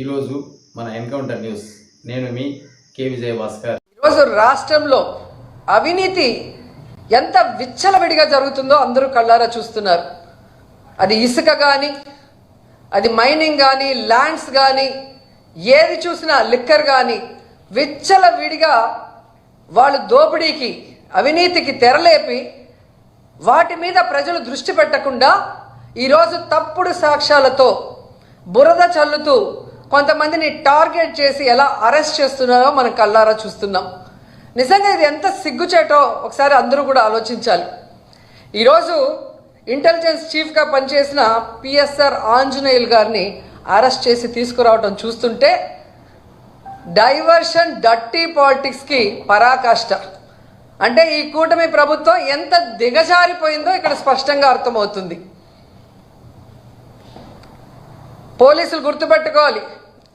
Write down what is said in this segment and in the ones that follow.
ఈరోజు మన encounter news. నేను మీ కే. విజయ భాస్కర్ ఈరోజు రాష్ట్రంలో అవినీతి ఎంత విచ్చలవిడిగా జరుగుతుందో అందరూ కళ్ళారా చూస్తున్నారు. అది ఇసుక కానీ అది మైనింగ్ కానీ ల్యాండ్స్ కానీ ఏది చూసినా లిక్కర్ కానీ విచ్చలవిడిగా వాళ్ళు దోపిడీకి అవినీతికి తెరలేపి వాటి మీద ప్రజలు దృష్టి పెట్టకుండా ఈరోజు తప్పుడు సాక్ష్యాలతో బురద చల్లుతూ కొంతమందిని టార్గెట్ చేసి ఎలా అరెస్ట్ చేస్తున్నారో మనం కళ్ళారా చూస్తున్నాం. నిజంగా ఇది ఎంత సిగ్గుచేటో ఒకసారి అందరూ కూడా ఆలోచించాలి. ఈరోజు ఇంటెలిజెన్స్ చీఫ్గా పనిచేసిన పిఎస్ఆర్ ఆంజనేయులు గారిని అరెస్ట్ చేసి తీసుకురావడం చూస్తుంటే డైవర్షన్ డట్టి పాలిటిక్స్కి పరాకాష్ట. అంటే ఈ కూటమి ప్రభుత్వం ఎంత దిగజారిపోయిందో ఇక్కడ స్పష్టంగా అర్థమవుతుంది. పోలీసులు గుర్తుపెట్టుకోవాలి.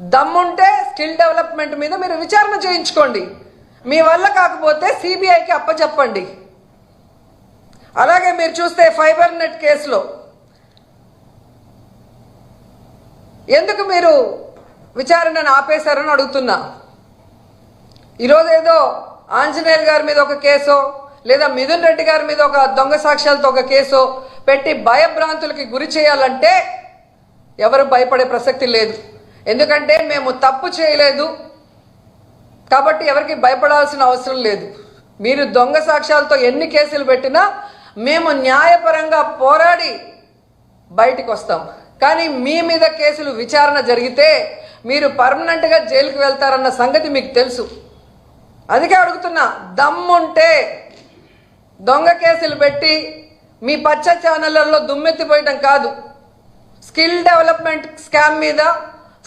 దమ్ముంటే స్కిల్ డెవలప్మెంట్ మీద మీరు విచారణ చేయించుకోండి. మీ వల్ల కాకపోతే సిబిఐకి అప్పచెప్పండి. అలాగే మీరు చూస్తే ఫైబర్ నెట్ కేసులో ఎందుకు మీరు విచారణను ఆపేశారని అడుగుతున్నా. ఈరోజు ఏదో ఆంజనేయులు గారి మీద ఒక కేసో లేదా మిథున్ రెడ్డి గారి మీద ఒక దొంగ సాక్ష్యాలతో ఒక కేసో పెట్టి భయభ్రాంతులకి గురి చేయాలంటే ఎవరు భయపడే ప్రసక్తి లేదు. ఎందుకంటే మేము తప్పు చేయలేదు కాబట్టి ఎవరికి భయపడాల్సిన అవసరం లేదు. మీరు దొంగ సాక్ష్యాలతో ఎన్ని కేసులు పెట్టినా మేము న్యాయపరంగా పోరాడి బయటికి వస్తాం కానీ మీ మీద కేసులు విచారణ జరిగితే మీరు పర్మనెంట్గా జైలుకి వెళ్తారన్న సంగతి మీకు తెలుసు. అందుకే అడుగుతున్నా దమ్ముంటే దొంగ కేసులు పెట్టి మీ పచ్చ ఛానళ్ళలో దుమ్మెత్తిపోయటం కాదు. స్కిల్ డెవలప్మెంట్ స్కామ్ మీద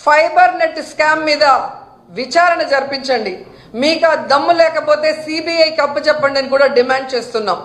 ఫైబర్ నెట్ స్కామ్ మీద విచారణ జరిపించండి. మీకు ఆ దమ్ము లేకపోతే సిబిఐకి అప్పచెప్పండి అని కూడా డిమాండ్ చేస్తున్నాం.